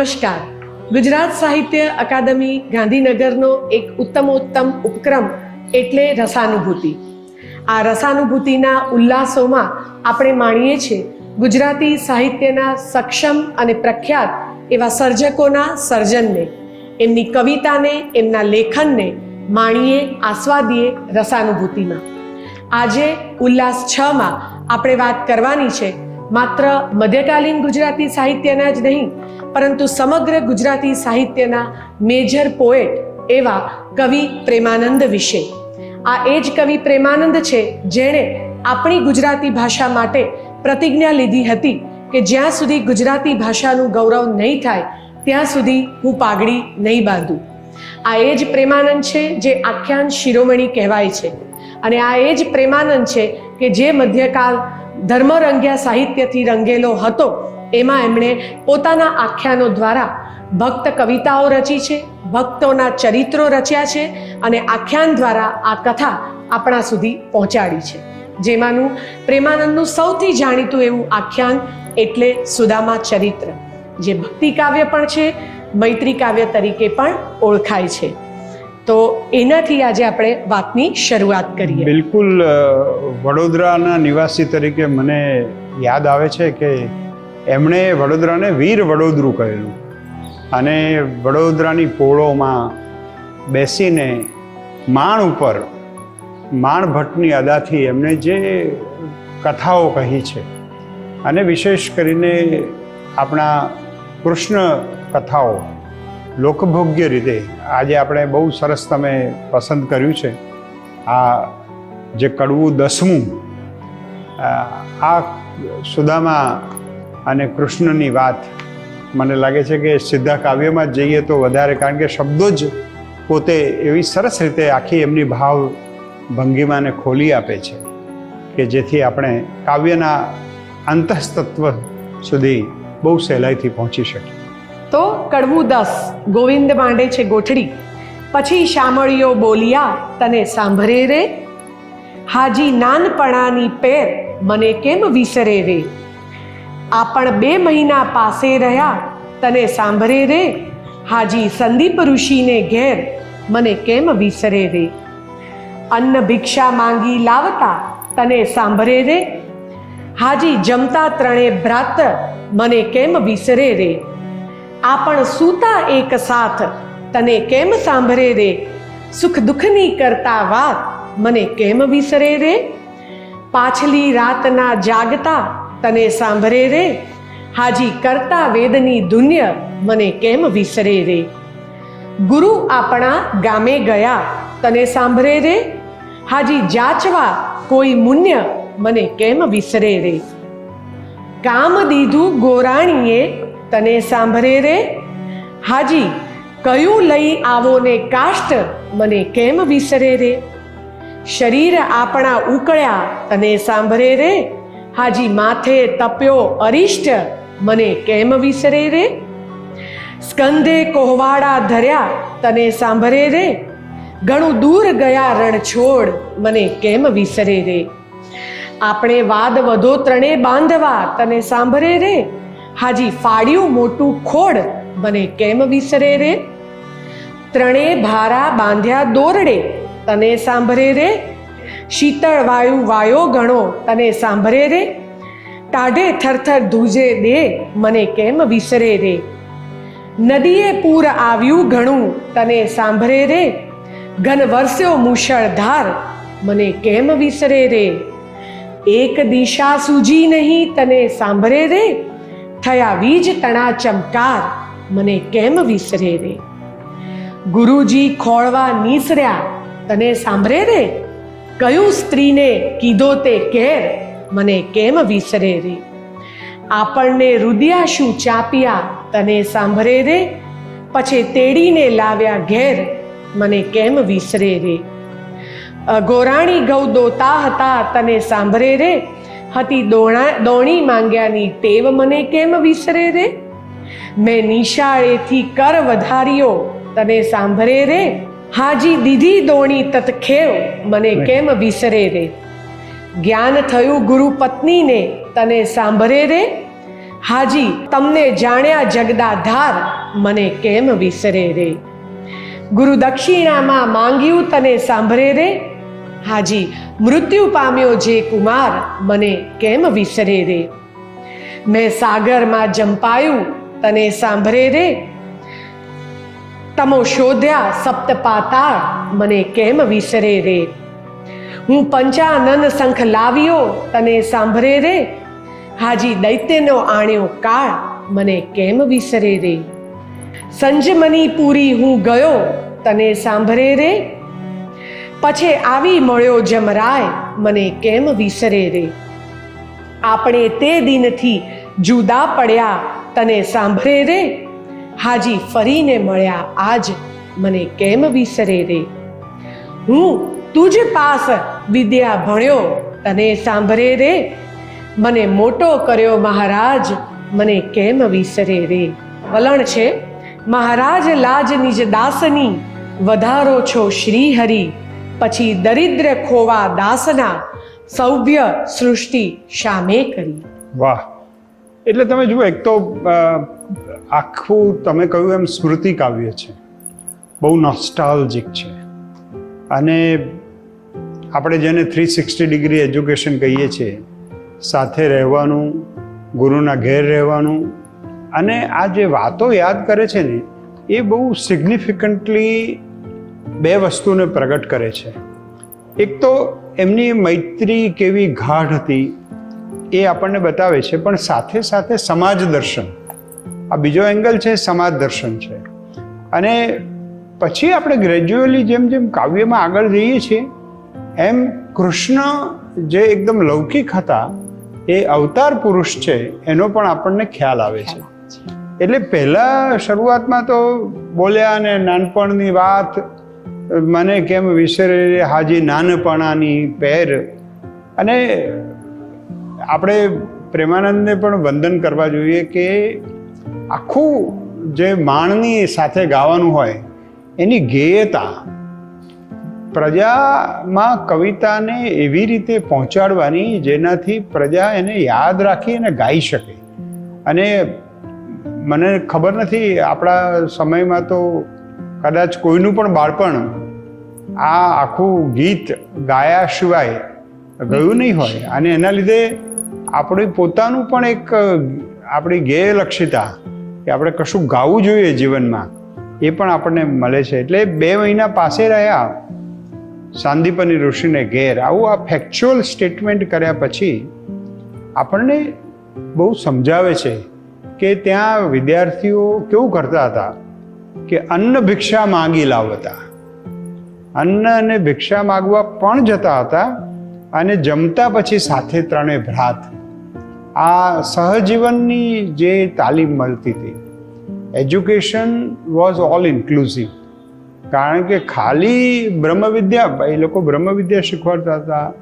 નમસ્કાર. ગુજરાત સાહિત્ય અકાદમી ગાંધીનગરનો એક ઉત્તમોત્તમ ઉપક્રમ એટલે રસાનુભૂતિ. આ રસાનુભૂતિના ઉલ્લાસોમાં આપણે માણીએ છીએ ગુજરાતી સાહિત્યના સક્ષમ અને પ્રખ્યાત એવા સર્જકોના સર્જનને, એમની કવિતાને, એમના લેખનને માણીએ, આસ્વાદીએ રસાનુભૂતિમાં. આજે ઉલ્લાસ છમાં આપણે વાત કરવાની છે માત્ર મધ્યકાલીન ગુજરાતી સાહિત્યના જ નહીં પરંતુ સમગ્ર ગુજરાતી સાહિત્યના મેજર પોએટ એવા કવિ પ્રેમાનંદ વિશે. આ એ જ કવિ પ્રેમાનંદ છે જેણે આપણી ગુજરાતી ભાષા માટે પ્રતિજ્ઞા લીધી હતી કે જ્યાં સુધી ગુજરાતી ભાષાનું ગૌરવ નહીં થાય, ત્યાં સુધી હું પાઘડી નહીં બાંધું. આ એ જ પ્રેમાનંદ છે જે આખ્યાન શિરોમણી કહેવાય છે. અને આ એ જ પ્રેમાનંદ છે કે જે મધ્યકાલ ધર્મરંગ્યા સાહિત્યથી રંગેલો હતો એમાં એમણે પોતાના આખ્યાનો દ્વારા ભક્ત કવિતાઓ રચી છે, ભક્તોના ચરિત્રો રચ્યા છે અને આખ્યાન દ્વારા આ કથા આપણા સુધી પહોંચાડી છે. જેમાંનું પ્રેમાનંદનું સૌથી જાણીતું એવું આખ્યાન એટલે સુદામા ચરિત્ર, જે ભક્તિ કાવ્ય પણ છે, મૈત્રી કાવ્ય તરીકે પણ ઓળખાય છે. તો એનાથી આજે આપણે વાતની શરૂઆત કરીએ. બિલકુલ વડોદરાના નિવાસી તરીકે મને યાદ આવે છે કે એમણે વડોદરાને વીર વડોદરું કહેલું અને વડોદરાની પોળોમાં બેસીને માણ ઉપર, માણ ભટ્ટની અદાથી એમણે જે કથાઓ કહી છે, અને વિશેષ કરીને આપણા કૃષ્ણ કથાઓ લોકભોગ્ય રીતે, આજે આપણે બહુ સરસ તમે પસંદ કર્યું છે. આ જે કડવું દસમું, આ સુદામા અને કૃષ્ણની વાત. મને લાગે છે કે સીધા કાવ્યમાં જઈએ તો વધારે, કારણ કે શબ્દો જ પોતે એવી સરસ રીતે આખી એમની ભાવ ભંગીમાને ખોલી આપે છે કે જેથી આપણે કાવ્યના અંતઃતત્વ સુધી બહુ સહેલાઈથી પહોંચી શકીએ. તો કડવું દસ, ગોવિંદ માંડે છે ગોઠડી. પછી શામળીઓ બોલિયા, તને સાંભળે રે? હાજી નાનપણાની પેર મને કેમ વિસરે રે? આપણ બે મહિના પાસે રહ્યા. તને સાંભળે રે, હાજી સંદીપ ઋષિને ઘેર મને કેમ વિસરે રે? અન્ન ભિક્ષા માંગી લાવતા તને સાંભળે રે? હાજી જમતા ત્રણે ભ્રાત મને કેમ વિસરે રે? આપણ સૂતા એક સાથ તને કેમ સાંભળે રે? સુખ દુઃખની કરતા વાત મને કેમ વિસરે રે? પાછલી રાતના જાગતા તને સાંભળે રે? હાજી કરતા વેદની ધુન્ય મને કેમ વિસરે રે? ગુરુ આપણા ગામે ગયા, તને સાંભળે રે? હાજી જાચવા કોઈ મુન્ય મને કેમ વિસરે રે? કામ દીધું ગોરાણીએ તને સાંભળે રે? હાજી કયું લઈ આવો ને કાષ્ટ મને કેમ વિસરે રે? શરીર આપણા ઉકળ્યા તને સાંભળે રે? હાજી માથે તપ્યો અરિષ્ટ, મને કેમ વિસરે રે? સ્કંધે કોહવાડા ધર્યા, તને સાંભળે રે? ઘણું દૂર ગયા રણછોડ, મને કેમ વિસરે રે? આપણે વાદ વધો ત્રણે બાંધવા, તને સાંભળે રે? હાજી ફાડ્યું મોટું ખોડ, મને કેમ વિસરે રે? ત્રણે ભારા બાંધ્યા દોરડે, તને સાંભળે રે? શીતળ વાયુ વાયો ગણો તને સાંભળે રે? ટાઢે થરથર ધૂજે દે, મને કેમ વિસરે રે? નદીએ પૂર આવ્યું ઘણું, તને સાંભળે રે? ઘન વરસ્યો મુશળધાર મને કેમ વિસરે રે? એક દિશા સૂજી નહીં, તને સાંભળે રે? થયા વીજ તણા ચમકાર, મને કેમ વિસરે રે? ગુરુજી ખોળવા નીસર્યા, તને સાંભળે રે? કયું સ્ત્રીને કીધો તે કેર? મને કેમ વિસરે રે? આપણને રુદિયા શું ચાપ્યા, તને સાંભળે રે? પછી તેડીને લાવ્યા ઘેર, મને કેમ વિસરે રે? ગોરાણી ગૌ દોતા હતા, તને સાંભળે રે? હતી દોણા, દોણી માંગ્યાની ટેવ મને કેમ વિસરે રે? મેં નિશાળેથી કર વધાર્યો, તને સાંભળે રે? હાજી દીધી દોણી તતખેવ મને કેમ વિસરે રે? જ્ઞાન થયું ગુરુ પત્નીને તને સાંભળે રે? હાજી તમને જાણ્યા જગદાધાર મને કેમ વિસરે રે? ગુરુ દક્ષિણામાં માંગ્યું તને સાંભળે રે? હાજી મૃત્યુ પામ્યો જે કુમાર મને કેમ વિસરે રે? મેં સાગરમાં જંપાયું તને સાંભળે રે? તમો શોધ્યા સપ્ત પાતાળ મને કેમ વિસરે રે? હું પંચાનંદ શંખ લાવ્યો, તને સાંભળે રે? હાજી દૈત્યનો આણ્યો કાળ મને કેમ વિસરે રે? સંજમની પૂરી હું ગયો, તને સાંભળે રે? પછી આવી મળ્યો જમરાય, મને કેમ વિસરે રે? આપણે તે દિનથી જુદા પડ્યા, તને સાંભળે રે? હાજી ફરીને મળ્યા, આજ મને કેમ વિસરે રે? હું તુજ પાસ વિદ્યા ભણ્યો, તને સાંભળે રે? મને મોટો કર્યો મહારાજ, મને કેમ વિસરે રે? વલણ છે, મહારાજ લાજ નિજ દાસની, વધારો છો શ્રી હરિ પછી દરિદ્ર ખોવા દાસના સૌભ્ય સૃષ્ટિ શામે કરી. વાહ. એટલે તમે જુઓ, એક તો આખું તમે કહ્યું એમ સ્મૃતિ કાવ્ય છે. બહુ નોસ્ટાલ્જિક છે. અને આપણે જેને થ્રી સિક્સટી ડિગ્રી એજ્યુકેશન કહીએ છીએ, સાથે રહેવાનું, ગુરુના ઘેર રહેવાનું, અને આ જે વાતો યાદ કરે છે ને, એ બહુ સિગ્નિફિકન્ટલી બે વસ્તુને પ્રગટ કરે છે. એક તો એમની મૈત્રી કેવી ગાઢ હતી, એ આપણને બતાવે છે, પણ સાથે સાથે સમાજ દર્શન. આ બીજો એંગલ છે સમાજ દર્શન છે. અને પછી આપણે ગ્રેજ્યુઅલી જેમ જેમ કાવ્યમાં આગળ જઈએ છીએ, એમ કૃષ્ણ જે એકદમ લૌકિક હતા, એ અવતાર પુરુષ છે, એનો પણ આપણને ખ્યાલ આવે છે. એટલે પહેલા શરૂઆતમાં તો બોલ્યા અને નાનપણની વાત, મને કેમ વિસરે હાજી નાનપણાની પેર અને આપણે પ્રેમાનંદને પણ વંદન કરવા જોઈએ કે આખું જે માણની સાથે ગાવાનું હોય, એની ગેયતા પ્રજામાં કવિતાને એવી રીતે પહોંચાડવાની જેનાથી પ્રજા એને યાદ રાખી અને ગાઈ શકે. અને મને ખબર નથી, આપણા સમયમાં તો કદાચ કોઈનું પણ બાળપણ આ આખું ગીત ગાયા સિવાય ગયું નહીં હોય. અને એના લીધે આપણી પોતાનું પણ એક, આપણી ગેયલક્ષિતા કે આપણે કશું ગાવું જોઈએ જીવનમાં, એ પણ આપણને મળે છે. એટલે બે મહિના પાસે રહ્યા, સાંદીપની ઋષિને ઘેર. આવું આ ફેક્ચ્યુઅલ સ્ટેટમેન્ટ કર્યા પછી આપણને બહુ સમજાવે છે કે ત્યાં વિદ્યાર્થીઓ કેવું કરતા હતા કે અન્ન ભિક્ષા માગી લાવતા. અન્ન અને ભિક્ષા માગવા પણ જતા હતા અને જમતા પછી સાથે ત્રણે ભ્રાત. આ સહજીવનની જે તાલીમ મળતી હતી એજ્યુકેશન વોઝ ઓલ ઇન્ક્લુઝિવ કારણ કે ખાલી બ્રહ્મવિદ્યા એ લોકો બ્રહ્મવિદ્યા શીખવાડતા હતા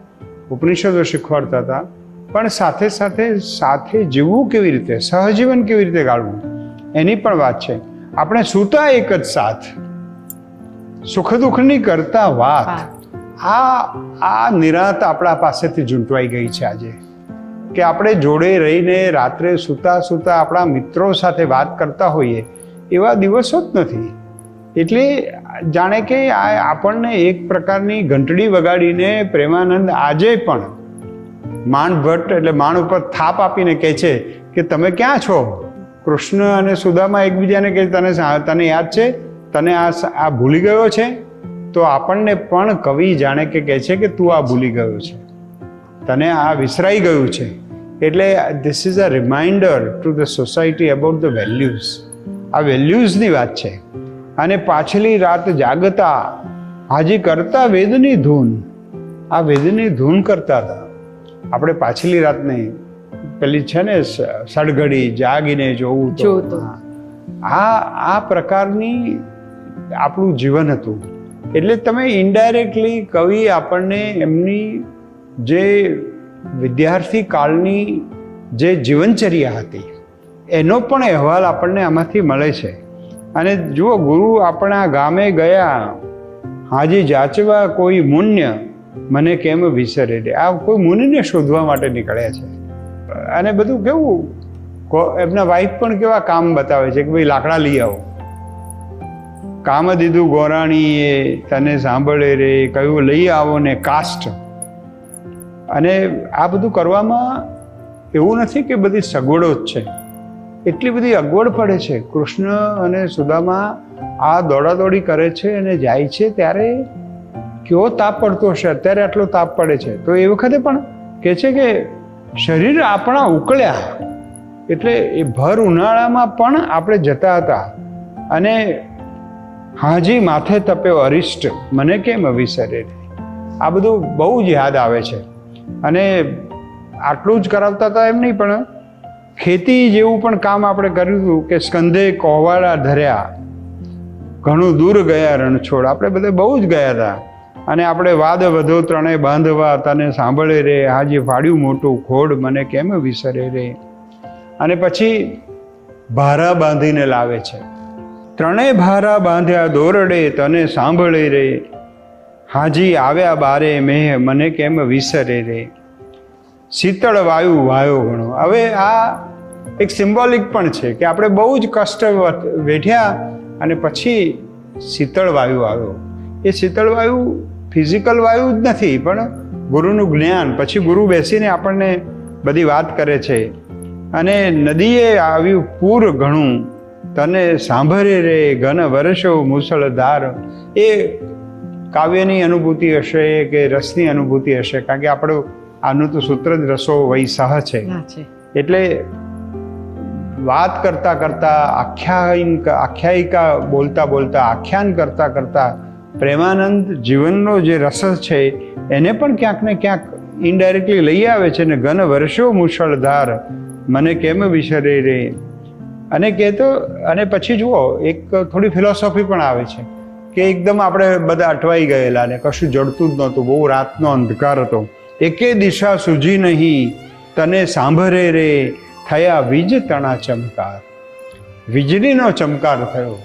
ઉપનિષદો શીખવાડતા હતા પણ સાથે સાથે સાથે જીવવું કેવી રીતે સહજીવન કેવી રીતે ગાળવું એની પણ વાત છે. આપણે સૂતા એક જ સાથ. સુખ દુઃખની કરતા વાત. આ આ નિરાત આપણા પાસેથી ઝૂંટવાઈ ગઈ છે આજે. કે આપણે જોડે રહીને રાત્રે સૂતા સૂતા આપણા મિત્રો સાથે વાત કરતા હોઈએ, એવા દિવસો જ નથી. એટલે જાણે કે આ આપણને એક પ્રકારની ઘંટડી વગાડીને પ્રેમાનંદ આજે પણ માણ ભટ્ટ એટલે માણ ઉપર થાપ આપીને કહે છે કે તમે ક્યાં છો? કૃષ્ણ અને સુદામા એકબીજાને કહે તને તને યાદ છે? તને આ આ ભૂલી ગયો છે? તો આપણને પણ કવિ જાણે કે કહે છે કે તું આ ભૂલી ગયો છે. તને આ વિસરાઈ ગયું છે. એટલે this is a reminder to the society about the values આ વેલ્યુઝની વાત છે. અને પાછલી રાત જાગતા હાજી કરતા વેદની ધૂન. આ વેદની ધૂન કરતા હતા. આપણે પાછલી રાતને પેલી છે ને સડઘડી જાગીને જોવું તો. આ આ પ્રકારની આપણું જીવન હતું. એટલે તમે ઇનડાયરેક્ટલી કવિ આપણને એમની જે વિદ્યાર્થી કાળની જે જીવનચર્યા હતી, એનો પણ અહેવાલ આપણને આમાંથી મળે છે. અને જુઓ, ગુરુ આપણા ગામે ગયા, હાજી જાચવા કોઈ મુન્ય મને કેમ વિસરે આ કોઈ મુનિને શોધવા માટે નીકળ્યા છે. અને બધું કેવું? એમના વાઈફ પણ કેવા કામ બતાવે છે કે ભાઈ લાકડા લઈ આવો. કામ દીધું ગોરાણીએ, તને સાંભળે રે કયું લઈ આવો ને કાસ્ટ અને આ બધું કરવામાં એવું નથી કે બધી સગવડો જ છે. એટલી બધી અગવડ પડે છે. કૃષ્ણ અને સુદામા આ દોડાદોડી કરે છે અને જાય છે ત્યારે કેવો તાપ પડતો હશે? અત્યારે આટલો તાપ પડે છે. તો એ વખતે પણ કહે છે કે શરીર આપણા ઉકળ્યા. એટલે એ ભર ઉનાળામાં પણ આપણે જતા હતા. અને હાજી માથે તપ્યો અરિષ્ટ. મને કેમ અવિસરે આ બધું બહુ જ યાદ આવે છે. અને આટલું જ કરાવતા હતા એમ નહીં, પણ ખેતી જેવું પણ કામ આપણે કર્યું હતું કે સ્કંધે કોહવાળા ધર્યા. ઘણું દૂર ગયા રણછોડ. આપણે બધે બહુ જ ગયા હતા. અને આપણે વાદ વધો ત્રણેય બાંધવા તને સાંભળે રે હાજી ફાડ્યું મોટું ખોડ મને કેમ વિસરે રે? અને પછી ભારા બાંધીને લાવે છે. ત્રણેય ભારા બાંધ્યા દોરડે તને સાંભળે રે. હાજી આવ્યા બારે મેં મને કેમ વિસરે રે? શીતળ વાયુ વાયો ઘણો હવે આ એક સિમ્બોલિક પણ છે કે આપણે બહુ જ કષ્ટ વેઠ્યા અને પછી શીતળ વાયુ આવ્યો. એ શીતળ વાયુ ફિઝિકલ વાયુ જ નથી, પણ ગુરુનું જ્ઞાન, પછી ગુરુ બેસીને આપણને બધી વાત કરે છે. અને નદીએ આવ્યું પૂર ઘણું, તને સાંભળે રે ઘન વર્ષો મુસળધાર. એ કાવ્યની અનુભૂતિ હશે કે રસની અનુભૂતિ હશે? કારણ કે આપણું આનું તો સૂત્ર જ રસો વૈ સહ છે. એટલે વાત કરતા કરતા આખ્યાયિન આખ્યાયિકા બોલતા બોલતા આખ્યાન કરતા કરતા પ્રેમાનંદ જીવનનો જે રસ છે એને પણ ક્યાંક ને ક્યાંક ઇનડાયરેક્ટલી લઈ આવે છે ને ઘન વર્ષો મુશળધાર મને કેમ વિસરે રે? અને કહેતો અને પછી જુઓ એક થોડી ફિલોસોફી પણ આવે છે. કે એકદમ આપણે બધા અટવાઈ ગયેલા ને કશું જડતું જ નહોતું, બહુ રાતનો અંધકાર હતો. એકે દિશા સૂજી નહીં, તને સાંભળે રે, થયા વીજ તણા ચમકાર. વીજળીનો ચમકાર થયો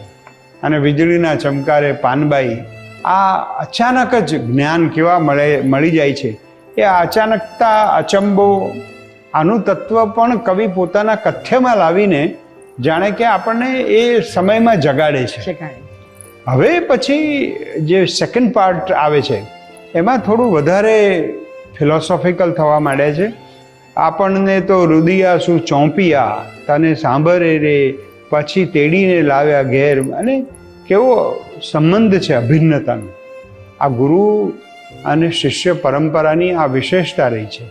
અને વીજળીના ચમકારે પાનબાઈ, આ અચાનક જ જ્ઞાન કેવા મળે, મળી જાય છે? એ અચાનકતા, અચંબો, આનું તત્વ પણ કવિ પોતાના કથ્યમાં લાવીને જાણે કે આપણને એ સમયમાં જગાડે છે. હવે પછી જે સેકન્ડ પાર્ટ આવે છે, એમાં થોડું વધારે ફિલોસોફિકલ થવા માંડે છે. આપણને તો રુદિયા શું ચોંપિયા, તને સાંભળે રે, પછી તેડીને લાવ્યા ઘેર. અને કેવો સંબંધ છે અભિન્નતાનો. આ ગુરુ અને શિષ્ય પરંપરાની આ વિશેષતા રહી છે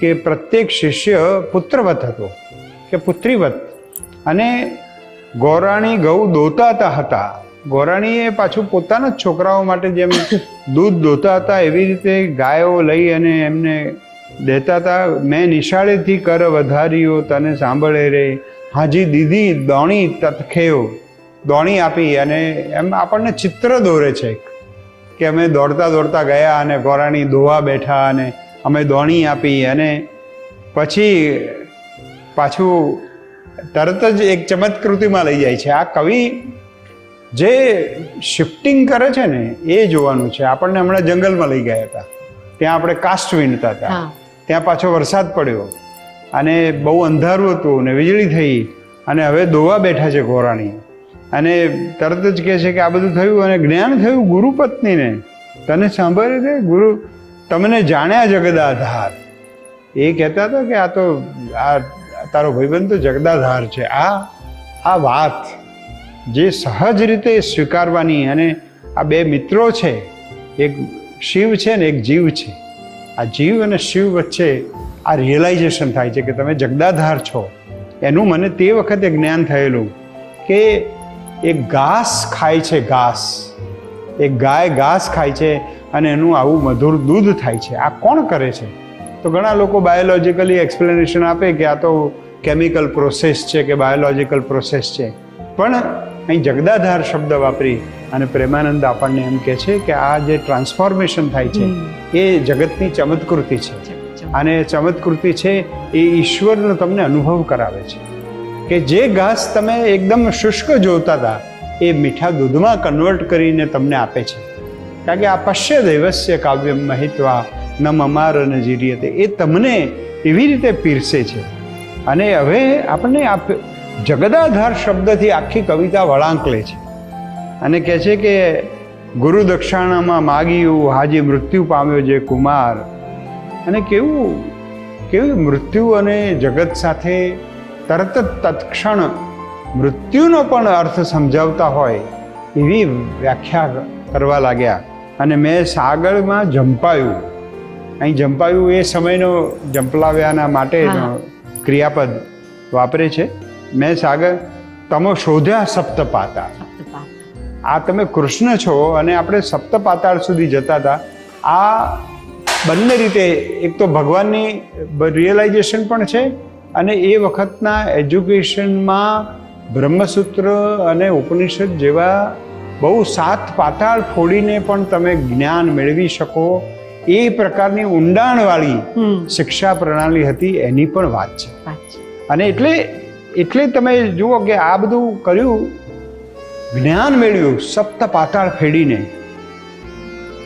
કે પ્રત્યેક શિષ્ય પુત્રવત હતો, કે પુત્રીવત. અને ગોરાણી ગૌ દોતાતા હતા. ગોરાણીએ પાછું પોતાના જ છોકરાઓ માટે જેમ દૂધ દોતા હતા એવી રીતે ગાયો લઈ અને એમને દેતા હતા. મેં નિશાળેથી કર વધાર્યો, તને સાંભળે રે. હાજી દીદી, દોણી તતખેયો, દોણી આપી અને એમ આપણને ચિત્ર દોરે છે કે અમે દોડતા દોડતા ગયા અને ગોરાણી દોવા બેઠા અને અમે દોણી આપી અને પછી પાછું તરત જ એક ચમત્કૃતિમાં લઈ જાય છે. આ કવિ જે શિફ્ટિંગ કરે છે ને એ જોવાનું છે. આપણને હમણાં જંગલમાં લઈ ગયા હતા. ત્યાં આપણે કાસ્ટ વીણતા હતા. ત્યાં પાછો વરસાદ પડ્યો. અને બહુ અંધારું હતું ને વીજળી થઈ. અને હવે દોવા બેઠા છે ઘોરાણી. અને તરત જ કહે છે કે આ બધું થયું અને જ્ઞાન થયું ગુરુ પત્નીને. તને સાંભળે છે? ગુરુ તમને જાણ્યા જગદાધાર. એ કહેતા હતા કે આ તો આ તારો ભાઈબંધ તો જગદાધાર છે. આ આ વાત. જે સહજ રીતે સ્વીકારવાની અને આ બે મિત્રો છે, એક શિવ છે ને એક જીવ છે. આ જીવ અને શિવ વચ્ચે આ રિયલાઇઝેશન થાય છે કે તમે જગદાધાર છો. એનું મને તે વખતે જ્ઞાન થયેલું કે એ ઘાસ ખાય છે, ઘાસ. એ ગાય ઘાસ ખાય છે અને એનું આવું મધુર દૂધ થાય છે. આ કોણ કરે છે? તો ઘણા લોકો બાયોલોજિકલી એક્સપ્લેનેશન આપે કે આ તો કેમિકલ પ્રોસેસ છે કે બાયોલોજિકલ પ્રોસેસ છે. પણ અહીં જગદાધાર શબ્દ વાપરી અને પ્રેમાનંદ આપણને એમ કહે છે કે આ જે ટ્રાન્સફોર્મેશન થાય છે એ જગતની ચમત્કૃતિ છે. અને ચમત્કૃતિ છે એ ઈશ્વરનો તમને અનુભવ કરાવે છે. કે જે ઘાસ તમે એકદમ શુષ્ક જોતા હતા એ મીઠા દૂધમાં કન્વર્ટ કરીને તમને આપે છે. કારણ કે આ પશ્ય દૈવસ્ય કાવ્ય મહિત્વા ન મમાર ન જીરીયતે. એ તમને એવી રીતે પીરસે છે. અને હવે આપણને આ જગદાધાર શબ્દથી આખી કવિતા વળાંક લે છે. અને કહે છે કે ગુરુ દક્ષિણામાં માગ્યું હાજી મૃત્યુ પામ્યો જે કુમાર. અને કેવું કેવી મૃત્યુ અને જગત સાથે તરત જ તત્ક્ષણ મૃત્યુનો પણ અર્થ સમજાવતા હોય એવી વ્યાખ્યા કરવા લાગ્યા. અને મેં સાગરમાં જંપાયું. અહીં જંપાયું એ સમયનો જંપલાવ્યાના માટેનો ક્રિયાપદ વાપરે છે. મેં સાગર તમે શોધ્યા સપ્તપાતા આ તમે કૃષ્ણ છો અને આપણે સપ્તપાતાળ સુધી જતા હતા. આ બંને રીતે એક તો ભગવાનની રિયલાઇઝેશન પણ છે અને એ વખતના એજ્યુકેશનમાં બ્રહ્મસૂત્ર અને ઉપનિષદ જેવા બહુ સાત પાતાળ ફોડીને પણ તમે જ્ઞાન મેળવી શકો. એ પ્રકારની ઊંડાણવાળી શિક્ષા પ્રણાલી હતી એની પણ વાત છે. અને એટલે એટલે તમે જુઓ કે આ બધું કર્યું, જ્ઞાન મેળવ્યું, સપ્ત પાતાળ ફેડીને.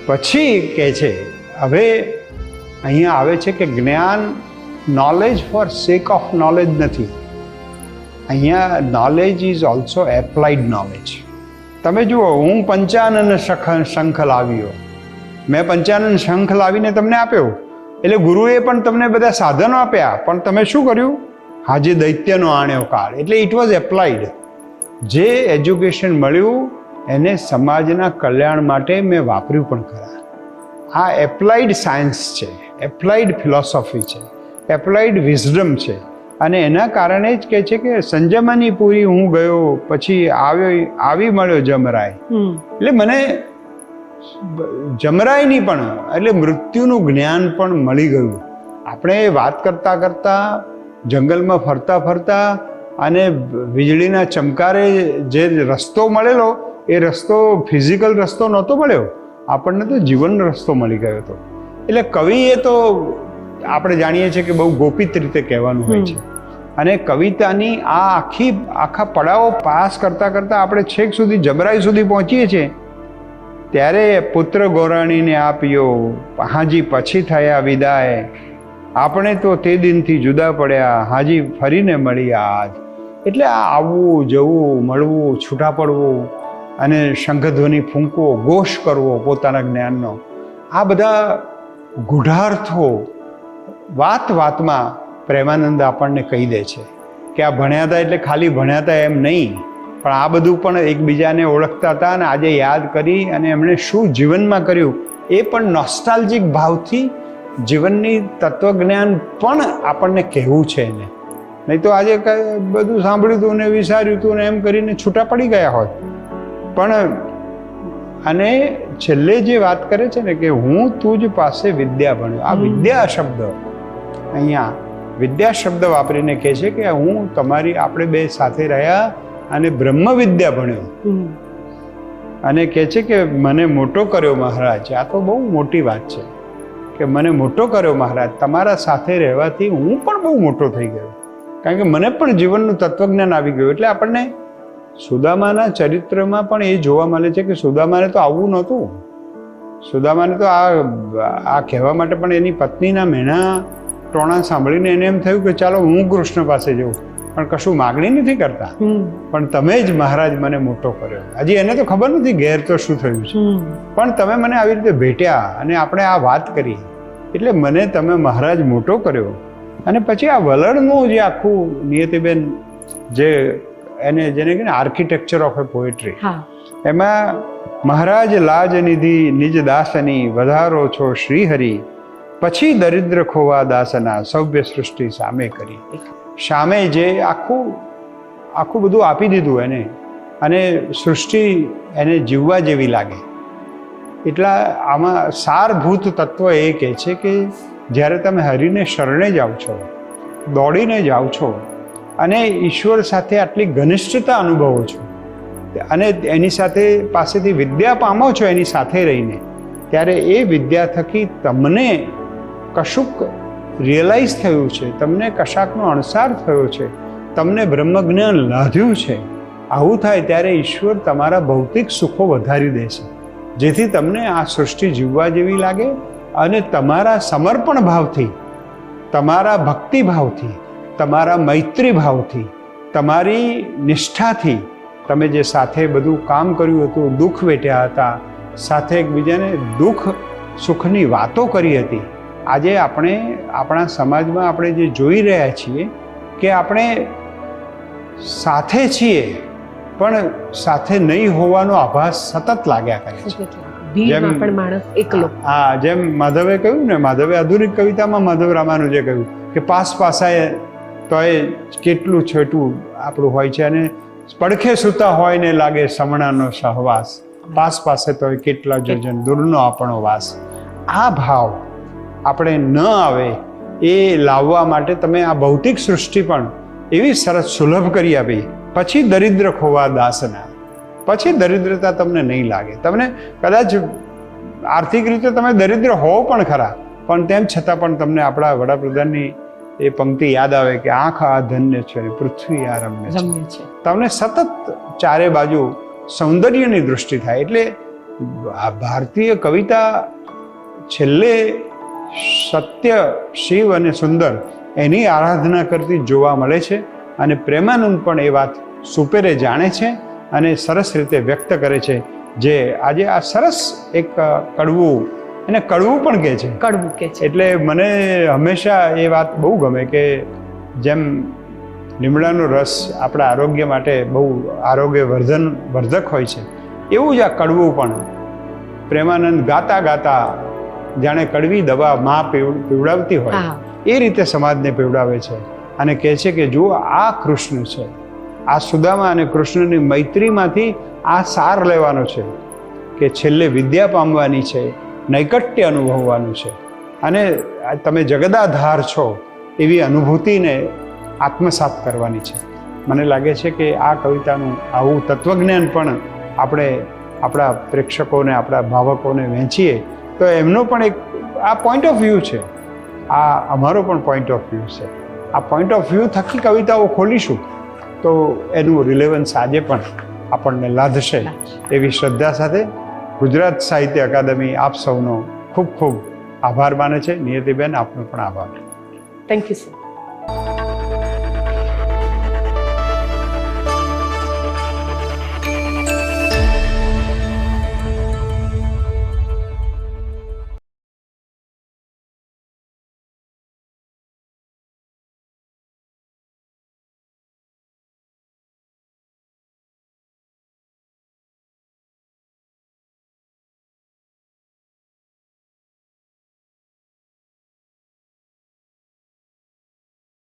પછી કહે છે, હવે અહીંયા આવે છે કે જ્ઞાન knowledge for sake of knowledge નથી. અહીંયા knowledge is also applied knowledge તમે જુઓ, હું પંચાનન શખ, શંખ લાવ્યો. મેં પંચાનન શંખ લાવીને તમને આપ્યો. એટલે ગુરુએ પણ તમને બધા સાધનો આપ્યા. પણ તમે શું કર્યું? હાજી દૈત્યનો આણ્યો કાળ. એટલે ઇટ વોઝ એપ્લાઇડ જે એજ્યુકેશન મળ્યું એને સમાજના કલ્યાણ માટે મેં વાપર્યું પણ ખરા. આ એપ્લાઇડ સાયન્સ છે એપ્લાઇડ ફિલોસોફી છે એપ્લાઇડ વિઝડમ છે. અને એના કારણે જ કહે છે કે સંજમાની પૂરી હું ગયો પછી આવ્યો આવી મળ્યો જમરાય. એટલે મને જમરાયની પણ એટલે મૃત્યુનું જ્ઞાન પણ મળી ગયું. આપણે વાત કરતાં કરતા જંગલમાં ફરતા ફરતા અને વીજળીના ચમકારે જે રસ્તો મળેલો એ રસ્તો ફિઝિકલ રસ્તો નહોતો મળ્યો. આપણને તો જીવન રસ્તો મળી ગયો હતો. એટલે કવિ એ તો આપણે જાણીએ છીએ કે બહુ ગોપિત રીતે કહેવાનું હોય છે. અને કવિતાની આ આખી આખા પડાવો પાસ કરતા કરતા આપણે છેક સુધી જબરાઈ સુધી પહોંચીએ છીએ. ત્યારે પુત્ર ગોરાણીને આપ્યો હાજી પછી થયા વિદાય. આપણે તો તે દિનથી જુદા પડ્યા, હાજી ફરીને મળ્યા આજ. એટલે આ આવવું, જવું, મળવું, છૂટા પડવું અને શંખધ્વનિ ફૂંકવો ઘોષ કરવો પોતાના જ્ઞાનનો, આ બધા ગૂઢાર્થો વાત વાતમાં પ્રેમાનંદ આપણને કહી દે છે કે આ ભણ્યા હતા એટલે ખાલી ભણ્યા હતા એમ નહીં, પણ આ બધું પણ એકબીજાને ઓળખતા હતા અને આજે યાદ કરી અને એમણે શું જીવનમાં કર્યું એ પણ નોસ્ટાલ્જિક ભાવથી જીવનની તત્વજ્ઞાન પણ આપણને કહેવું છે એને. નહીં તો આજે બધું સાંભળ્યું હતું ને વિચાર્યું હતું ને એમ કરીને છૂટા પડી ગયા હોત. પણ અને છેલ્લે જે વાત કરે છે ને કે હું તું જ પાસે વિદ્યા ભણ્યો. આ વિદ્યા શબ્દ અહીંયા વિદ્યા શબ્દ વાપરીને કહે છે કે હું તમારી આપણે બે સાથે રહ્યા અને બ્રહ્મ વિદ્યા ભણ્યો અને કહે છે કે મને મોટો કર્યો મહારાજ. આ તો બહુ મોટી વાત છે. કે મને મોટો કર્યો મહારાજ, તમારા સાથે રહેવાથી હું પણ બહુ મોટો થઈ ગયો. કારણ કે મને પણ જીવનનું તત્વજ્ઞાન આવી ગયું. એટલે આપણને સુદામાના ચરિત્રમાં પણ એ જોવા મળે છે કે સુદામાને તો આવવું નહોતું. સુદામાને તો આ આ કહેવા માટે પણ એની પત્નીના મેણા ટોણા સાંભળીને એને એમ થયું કે ચાલો હું કૃષ્ણ પાસે જઉં. પણ કશું માગણી નથી કરતા. પણ તમે જ મહારાજ મને મોટો કર્યો. હજી એને તો ખબર નથી ઘેર તો શું થયું છે. પણ તમે મને આવી રીતે ભેટ્યા અને આપણે આ વાત કરી એટલે મને તમે મહારાજ મોટો કર્યો. અને પછી આ વલણનું જે આખું નિયતિબેન જે એને જેને કે આર્કિટેક્ચર ઓફ એ પોએટ્રી એમાં મહારાજ લાજ નિધિ નિજ દાસની વધારો છો શ્રીહરિ પછી દરિદ્ર ખોવા દાસના સભ્ય સૃષ્ટિ સામે કરી. સામે જે આખું આખું બધું આપી દીધું એને, અને સૃષ્ટિ એને જીવવા જેવી લાગે. એટલા આમાં સારભૂત તત્વ એ કહે છે કે જ્યારે તમે હરિને શરણે જાઓ છો, દોડીને જાઓ છો, અને ઈશ્વર સાથે આટલી ઘનિષ્ઠતા અનુભવો છો, અને એની સાથે પાસેથી વિદ્યા પામો છો એની સાથે રહીને, ત્યારે એ વિદ્યા થકી તમને કશુંક રિયલાઇઝ થયું છે, તમને કશાકનો અણસાર થયો છે, તમને બ્રહ્મજ્ઞાન લાધ્યું છે, આવું થાય ત્યારે ઈશ્વર તમારા ભૌતિક સુખો વધારી દે છે જેથી તમને આ સૃષ્ટિ જીવવા જેવી લાગે અને તમારા સમર્પણ ભાવથી, તમારા ભક્તિ ભાવથી, તમારા મૈત્રી ભાવથી, તમારી નિષ્ઠાથી તમે જે સાથે બધું કામ કર્યું હતું, દુઃખ વેઠ્યા હતા, સાથે એકબીજાને દુઃખ સુખની વાતો કરી હતી આજે આપણે આપણા સમાજમાં આપણે જે જોઈ રહ્યા છીએ કે આપણે સાથે છીએ પણ સાથે નહીં હોવાનો આભાસ સતત લાગ્યા કરે છે. જેમ- પણ માણસ એકલો. હા જેમ માધવે કહ્યું ને માધવે આધુનિક કવિતામાં માધવ રામાનુજે કહ્યું કે પાસ પાસાએ તોય કેટલું છેટું આપણું હોય છે અને પડખે સૂતા હોય ને લાગે સમણાનો સહવાસ. પાસ પાસે તોય કેટલા જજન દૂરનો આપણો વાસ. આ ભાવ આપણે ન આવે એ લાવવા માટે તમે આ ભૌતિક સૃષ્ટિ પણ એવી સરસ સુલભ કરી આપી. પછી દરિદ્ર ખોવા દાસના. પછી દરિદ્રતા તમને નહીં લાગે. તમને કદાચ આર્થિક રીતે તમે દરિદ્ર હોવ પણ ખરા પણ તેમ છતાં પણ તમને આપણા વડાપ્રધાનની એ પંક્તિ યાદ આવે કે આંખ આ ધન્ય છે પૃથ્વી આ રમ્ય છે. તમને સતત ચારે બાજુ સૌંદર્યની દૃષ્ટિ થાય. એટલે આ ભારતીય કવિતા છેલ્લે સત્ય શિવ અને સુંદર એની આરાધના કરતી જોવા મળે છે અને પ્રેમાનંદ પણ એ વાત સુપેરે જાણે છે અને સરસ રીતે વ્યક્ત કરે છે જે આજે આ સરસ એક કડવું એને કડવું પણ કહે છે. કડવું કહે છે. એટલે મને હંમેશા એ વાત બહુ ગમે કે જેમ લીમડાનો રસ આપણા આરોગ્ય માટે બહુ આરોગ્ય વર્ધન વર્ધક હોય છે એવું જ આ કડવું પણ પ્રેમાનંદ ગાતા ગાતા જાણે કડવી દવા માં પીવ- પીવડાવતી હોય એ રીતે સમાજને પીવડાવે છે અને કહે છે કે જુઓ આ કૃષ્ણ છે. આ સુદામા અને કૃષ્ણની મૈત્રીમાંથી આ સાર લેવાનો છે કે છેલ્લે વિદ્યા પામવાની છે નૈકટ્ય અનુભવવાનું છે. અને તમે જગદાધાર છો એવી અનુભૂતિને આત્મસાત કરવાની છે. મને લાગે છે કે આ કવિતાનું આવું તત્વજ્ઞાન પણ આપણે આપણા પ્રેક્ષકોને આપણા ભાવકોને વહેંચીએ તો એમનો પણ એક આ પોઈન્ટ ઓફ વ્યૂ છે. આ અમારો પણ પોઈન્ટ ઓફ વ્યૂ છે. આ પોઈન્ટ ઓફ વ્યૂ થકી કવિતાઓ ખોલીશું તો એનું રિલેવન્સ આજે પણ આપણને લાદશે એવી શ્રદ્ધા સાથે ગુજરાત સાહિત્ય અકાદમી આપ સૌનો ખૂબ ખૂબ આભાર માને છે. નિયતિબેન આપનો પણ આભાર. Thank you sir